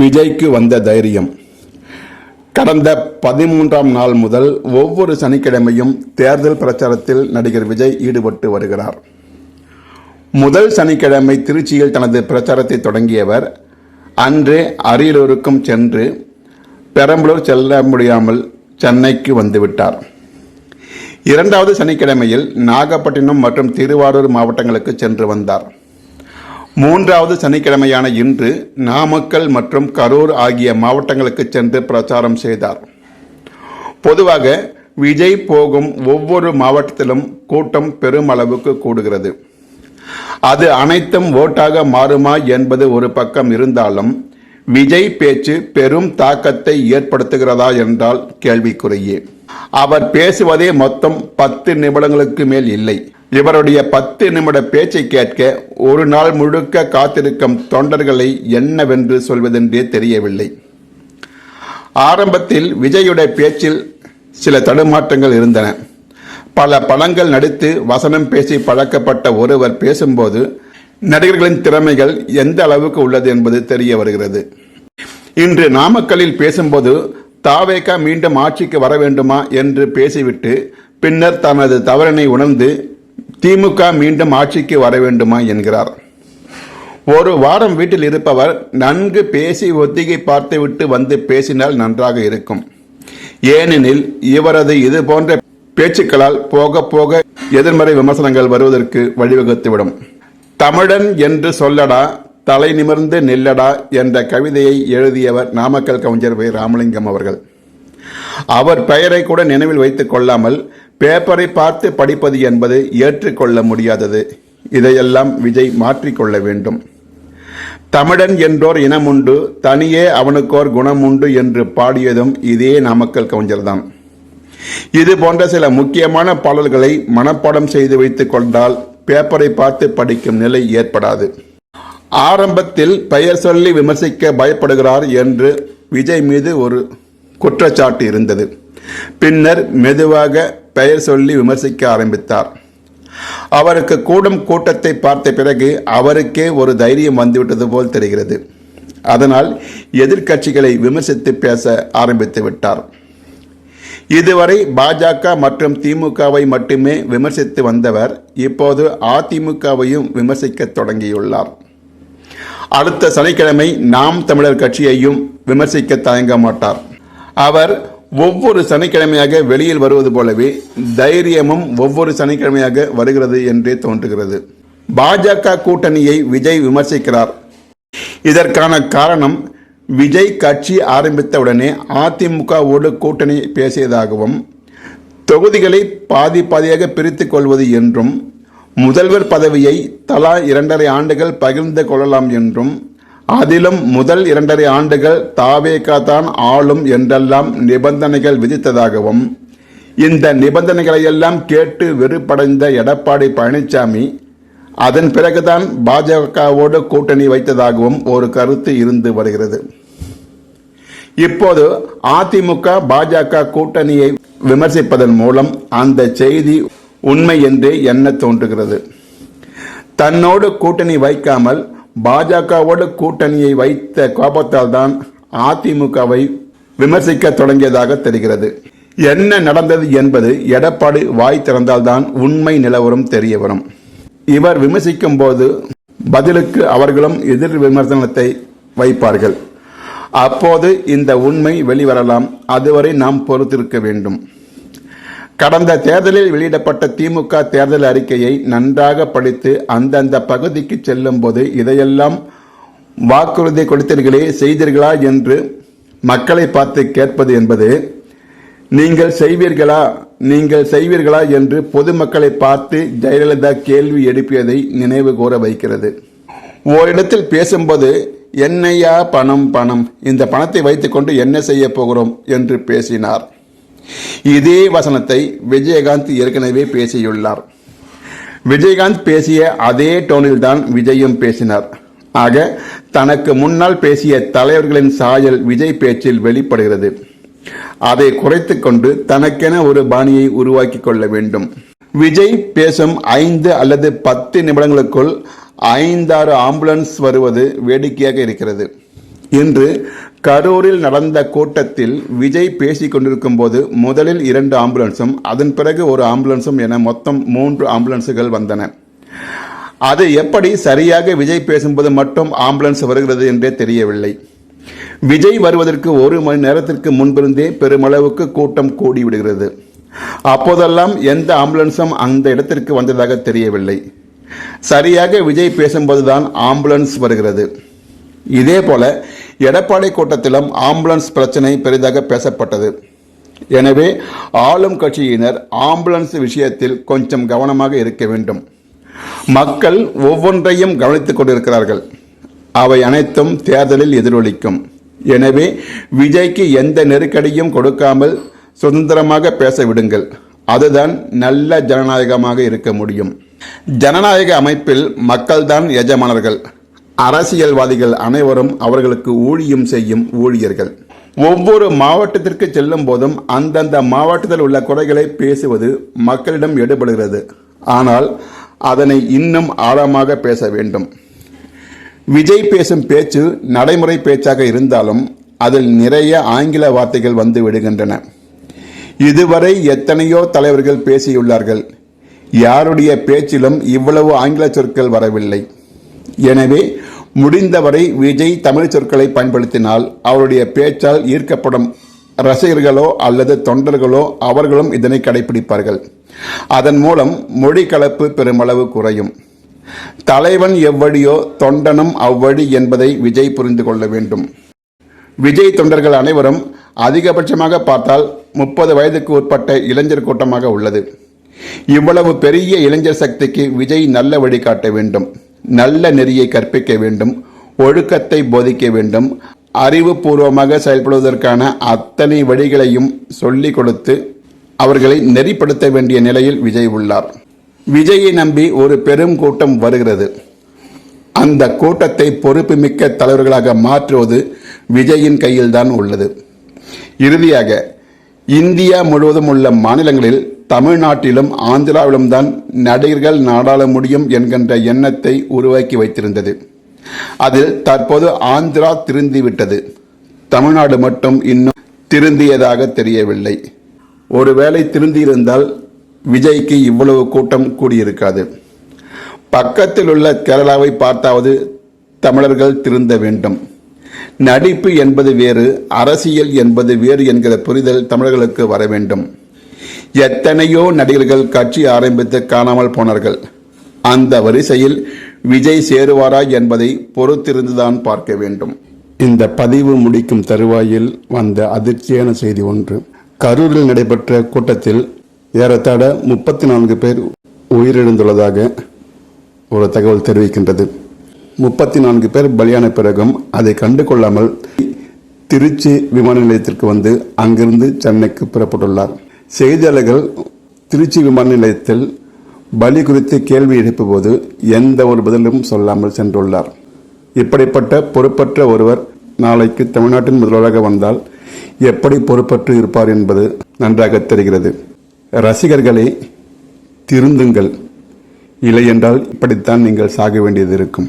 விஜய்க்கு வந்த தைரியம். கடந்த பதிமூன்றாம் நாள் முதல் ஒவ்வொரு சனிக்கிழமையும் தேர்தல் பிரச்சாரத்தில் நடிகர் விஜய் ஈடுபட்டு வருகிறார். முதல் சனிக்கிழமை திருச்சியில் தனது பிரச்சாரத்தை தொடங்கியவர் அன்று அரியலூருக்கும் சென்று பெரம்பலூர் செல்ல முடியாமல் சென்னைக்கு வந்துவிட்டார். இரண்டாவது சனிக்கிழமையில் நாகப்பட்டினம் மற்றும் திருவாரூர் மாவட்டங்களுக்கு சென்று வந்தார். மூன்றாவது சனிக்கிழமையான இன்று நாமக்கல் மற்றும் கரூர் ஆகிய மாவட்டங்களுக்கு சென்று பிரச்சாரம் செய்தார். பொதுவாக விஜய் போகும் ஒவ்வொரு மாவட்டத்திலும் கூட்டம் பெருமளவுக்கு கூடுகிறது. அது அனைத்தும் ஓட்டாக மாறுமா என்பது ஒரு பக்கம் இருந்தாலும் விஜய் பேச்சு பெரும் தாக்கத்தை ஏற்படுத்துகிறதா என்றால் கேள்விக்குறையே. அவர் பேசுவதே மொத்தம் பத்து நிமிடங்களுக்கு மேல் இல்லை. இவருடைய பத்து நிமிட பேச்சை கேட்க ஒரு நாள் முழுக்க காத்திருக்கும் தொண்டர்களை என்னவென்று சொல்வதென்றே தெரியவில்லை. ஆரம்பத்தில் விஜயுடைய பேச்சில் சில தடுமாற்றங்கள் இருந்தன. பல படங்கள் நடித்து வசனம் பேசி பழக்கப்பட்ட ஒருவர் பேசும்போது நடிகர்களின் திறமைகள் எந்த அளவுக்கு உள்ளது என்பது தெரிய வருகிறது. இன்று நாமக்கல்லில் பேசும்போது தாவேகா மீண்டும் ஆட்சிக்கு வர வேண்டுமா என்று பேசிவிட்டு பின்னர் தனது தவறினை உணர்ந்து திமுக மீண்டும் ஆட்சிக்கு வர வேண்டுமா என்கிறார். ஒரு வாரம் வீட்டில் இருப்பவர் நன்கு பேசி ஒத்திகை பார்த்துவிட்டு வந்து பேசினால் நன்றாக இருக்கும். ஏனெனில் இவரது இது போன்ற பேச்சுக்களால் போக போக எதிர்மறை விமர்சனங்கள் வருவதற்கு வழிவகுத்துவிடும். தமிழன் என்று சொல்லடா தலை நிமிர்ந்து நில்லடா என்ற கவிதையை எழுதியவர் நாமக்கல் கவிஞர் வை. ராமலிங்கம் அவர்கள். அவர் பெயரை கூட நினைவில் வைத்துக் கொள்ளாமல் பேப்பரை பார்த்து படிப்பது என்பது ஏற்றுக்கொள்ள முடியாதது. இதையெல்லாம் விஜய் மாற்றிக்கொள்ள வேண்டும். தமிழன் என்றோர் இனமுண்டு தனியே அவனுக்கோர் குணமுண்டு என்று பாடியதும் இதே நாமக்கல் கவிஞர்தான். இது போன்ற சில முக்கியமான பாடல்களை மனப்பாடம் செய்து வைத்துக் கொண்டால் பேப்பரை பார்த்து படிக்கும் நிலை ஏற்படாது. ஆரம்பத்தில் பெயர் சொல்லி விமர்சிக்க பயப்படுகிறார் என்று விஜய் மீது ஒரு குற்றச்சாட்டு இருந்தது. பின்னர் மெதுவாக பெயர் சொல்லி விமர்சிக்க ஆரம்பித்தார். அவருக்கு கூடும் கூட்டத்தை பார்த்த பிறகு அவருக்கே ஒரு தைரியம் வந்துவிட்டது போல் தெரிகிறது. அதனால் எதிர்க்கட்சிகளை விமர்சித்து பேச ஆரம்பித்து விட்டார். இதுவரை பாஜக மற்றும் திமுகவை மட்டுமே விமர்சித்து வந்தவர் இப்போது அதிமுகவையும் விமர்சிக்க தொடங்கியுள்ளார். அடுத்த சனிக்கிழமை நாம் தமிழர் கட்சியையும் விமர்சிக்க தயங்க மாட்டார். அவர் ஒவ்வொரு சனிக்கிழமையாக வெளியில் வருவது போலவே தைரியமும் ஒவ்வொரு சனிக்கிழமையாக வருகிறது என்றே தோன்றுகிறது. பாஜக கூட்டணியை விஜய் விமர்சிக்கிறார். இதற்கான காரணம் விஜய் கட்சி ஆரம்பித்தவுடனே அதிமுகவோடு கூட்டணி பேசியதாகவும் தொகுதிகளை பாதி பாதியாக பிரித்துக் கொள்வது என்றும் முதல்வர் பதவியை தலா இரண்டரை ஆண்டுகள் பகிர்ந்து கொள்ளலாம் என்றும் அதிலும் முதல் இரண்டரை ஆண்டுகள் தாவேகா தான் ஆளும் என்றெல்லாம் நிபந்தனைகள் விதித்ததாகவும் இந்த நிபந்தனைகளையெல்லாம் கேட்டு வெறுப்படைந்த எடப்பாடி பழனிசாமி அதன் பிறகுதான் பாஜகவோடு கூட்டணி வைத்ததாகவும் ஒரு கருத்து இருந்து வருகிறது. இப்போது அதிமுக பாஜக கூட்டணியை விமர்சிப்பதன் மூலம் அந்த செய்தி உண்மை என்றே எண்ண தோன்றுகிறது. தன்னோடு கூட்டணி வைக்காமல் பாஜகவோடு கூட்டணியை வைத்த கோபத்தால் தான் அதிமுகவை விமர்சிக்க தொடங்கியதாக தெரிகிறது. என்ன நடந்தது என்பது எடப்பாடி வாய் திறந்தால்தான் உண்மை நிலவரம் தெரிய வரும். இவர் விமர்சிக்கும் போது பதிலுக்கு அவர்களும் எதிர் விமர்சனத்தை வைப்பார்கள். அப்போது இந்த உண்மை வெளிவரலாம். அதுவரை நாம் பொறுத்திருக்க வேண்டும். கடந்த தேர்தலில் வெளியிடப்பட்ட திமுக தேர்தல் அறிக்கையை நன்றாக படித்து அந்தந்த பகுதிக்கு செல்லும் போது இதையெல்லாம் வாக்குறுதி கொடுத்தீர்களே செய்தீர்களா என்று மக்களை பார்த்து கேட்பது என்பது நீங்கள் செய்வீர்களா? நீங்கள் செய்வீர்களா? என்று பொதுமக்களை பார்த்து ஜெயலலிதா கேள்வி எழுப்பியதை நினைவு கூற வைக்கிறது. ஓரிடத்தில் பேசும்போது என்னையா பணம் பணம்? இந்த பணத்தை வைத்துக்கொண்டு என்ன செய்ய போகிறோம்? என்று பேசினார். இதே வசனத்தை விஜயகாந்த் ஏற்கனவே பேசியுள்ளார். விஜயகாந்த் பேசிய அதே டோனில் தான் விஜயும் பேசினார். ஆக தனக்கு முன்னால் பேசிய தலைவர்களின் சாயல் விஜய் பேச்சில் வெளிப்படுகிறது. அதை குறைத்து கொண்டு தனக்கென ஒரு பாணியை உருவாக்கி கொள்ள வேண்டும். விஜய் பேசும் ஐந்து அல்லது பத்து நிமிடங்களுக்குள் ஐந்தாறு ஆம்புலன்ஸ் வருவது வேடிக்கையாக இருக்கிறது. இன்று கரூரில் நடந்த கூட்டத்தில் விஜய் பேசிக் கொண்டிருக்கும் போது முதலில் இரண்டு ஆம்புலன்ஸும் அதன் பிறகு ஒரு ஆம்புலன்ஸும் என மொத்தம் மூன்று ஆம்புலன்ஸுகள் வந்தன. அது எப்படி சரியாக விஜய் பேசும்போது மட்டும் ஆம்புலன்ஸ் வருகிறது என்றே தெரியவில்லை. விஜய் வருவதற்கு ஒரு மணி நேரத்திற்கு முன்பிருந்தே பெருமளவுக்கு கூட்டம் கூடிவிடுகிறது. அப்போதெல்லாம் எந்த ஆம்புலன்ஸும் அந்த இடத்திற்கு வந்ததாக தெரியவில்லை. சரியாக விஜய் பேசும்போதுதான் ஆம்புலன்ஸ் வருகிறது. இதே போல எடப்பாடி கூட்டத்திலும் ஆம்புலன்ஸ் பிரச்சனை பெரிதாக பேசப்பட்டது. எனவே ஆளும் கட்சியினர் ஆம்புலன்ஸ் விஷயத்தில் கொஞ்சம் கவனமாக இருக்க வேண்டும். மக்கள் ஒவ்வொன்றையும் கவனித்துக் கொண்டிருக்கிறார்கள். அவை அனைத்தும் தேர்தலில் எதிரொலிக்கும். எனவே விஜய்க்கு எந்த நெருக்கடியும் கொடுக்காமல் சுதந்திரமாக பேச விடுங்கள் அதுதான் நல்ல ஜனநாயகமாக இருக்க முடியும். ஜனநாயக அமைப்பில் மக்கள்தான் எஜமானர்கள். அரசியல்வாதிகள் அனைவரும் அவர்களுக்கு ஊழியம் செய்யும் ஊழியர்கள். ஒவ்வொரு மாவட்டத்திற்கு செல்லும் போதும் அந்தந்த மாவட்டத்தில் உள்ள குறைகளை பேசுவது மக்களிடம் எடுபடுகிறது. ஆனால் அதனை இன்னும் ஆழமாக பேச வேண்டும். விஜய் பேசும் பேச்சு நடைமுறை பேச்சாக இருந்தாலும் அதில் நிறைய ஆங்கில வார்த்தைகள் வந்து விடுகின்றன. இதுவரை எத்தனையோ தலைவர்கள் பேசியுள்ளார்கள். யாருடைய பேச்சிலும் இவ்வளவு ஆங்கில சொற்கள் வரவில்லை. எனவே முடிந்தவரை விஜய் தமிழ் சொற்களை பயன்படுத்தினால் அவருடைய பேச்சால் ஈர்க்கப்படும் ரசிகர்களோ அல்லது தொண்டர்களோ அவர்களும் இதனை கடைபிடிப்பார்கள் அதன் மூலம் மொழி கலப்பு பெருமளவு குறையும். தலைவன் எவ்வழியோ தொண்டனும் அவ்வழி என்பதை விஜய் புரிந்து கொள்ள வேண்டும். விஜய் தொண்டர்கள் அனைவரும் அதிகபட்சமாக பார்த்தால் முப்பது வயதுக்கு உட்பட்ட இளைஞர் கூட்டமாக உள்ளது. இவ்வளவு பெரிய இளைஞர் சக்திக்கு விஜய் நல்ல வழிகாட்ட வேண்டும். நல்ல நெறியை கற்பிக்க வேண்டும் ஒழுக்கத்தை போதிக்க வேண்டும் அறிவுபூர்வமாக செயல்படுவதற்கான அத்தனை வழிகளையும் சொல்லிக் கொடுத்து அவர்களை நெறிப்படுத்த வேண்டிய நிலையில் விஜய் உள்ளார். விஜயை நம்பி ஒரு பெரும் கூட்டம் வருகிறது. அந்த கூட்டத்தை பொறுப்புமிக்க தலைவர்களாக மாற்றுவது விஜயின் கையில்தான் உள்ளது. இறுதியாக இந்தியா முழுவதும் உள்ள மாநிலங்களில் தமிழ்நாட்டிலும் ஆந்திராவிலும் தான் நடிகர்கள் நாடாள முடியும் என்கின்ற எண்ணத்தை உருவாக்கி வைத்திருந்தது. அதில் தற்போது ஆந்திரா திருந்திவிட்டது. தமிழ்நாடு மட்டும் இன்னும் திருந்தியதாக தெரியவில்லை. ஒருவேளை திருந்தியிருந்தால் விஜய்க்கு இவ்வளவு கூட்டம் கூடியிருக்காது. பக்கத்தில் உள்ள கேரளாவை பார்த்தாவது தமிழர்கள் திருந்த வேண்டும். நடிப்பு என்பது வேறு அரசியல் என்பது வேறு என்கிற புரிதல் தமிழர்களுக்கு வர வேண்டும். எத்தனையோ நடிகர்கள் கட்சி ஆரம்பித்து காணாமல் போனார்கள். அந்த வரிசையில் விஜய் சேருவாரா என்பதை பொறுத்திருந்துதான் பார்க்க வேண்டும். இந்த பதிவு முடிக்கும் தருவாயில் வந்த அதிர்ச்சியான செய்தி ஒன்று. கரூரில் நடைபெற்ற கூட்டத்தில் ஏறத்தாழ முப்பத்தி நான்கு பேர் உயிரிழந்துள்ளதாக ஒரு தகவல் தெரிவிக்கின்றது. முப்பத்தி நான்கு பேர் பலியான பிறகும் அதை கண்டு கொள்ளாமல் திருச்சி விமான நிலையத்திற்கு வந்து அங்கிருந்து சென்னைக்கு புறப்பட்டுள்ளார். செய்தியாளர்கள் திருச்சி விமான நிலையத்தில் பலி குறித்து கேள்வி எழுப்பும்போது எந்த ஒரு பதிலும் சொல்லாமல் சென்றுள்ளார். இப்படிப்பட்ட பொறுப்பற்ற ஒருவர் நாளைக்கு தமிழ்நாட்டின் முதல்வராக வந்தால் எப்படி பொறுப்பற்று இருப்பார் என்பது நன்றாக தெரிகிறது. ரசிகர்களே திருந்துங்கள். இல்லை என்றால் இப்படித்தான் நீங்கள் சாக வேண்டியது இருக்கும்.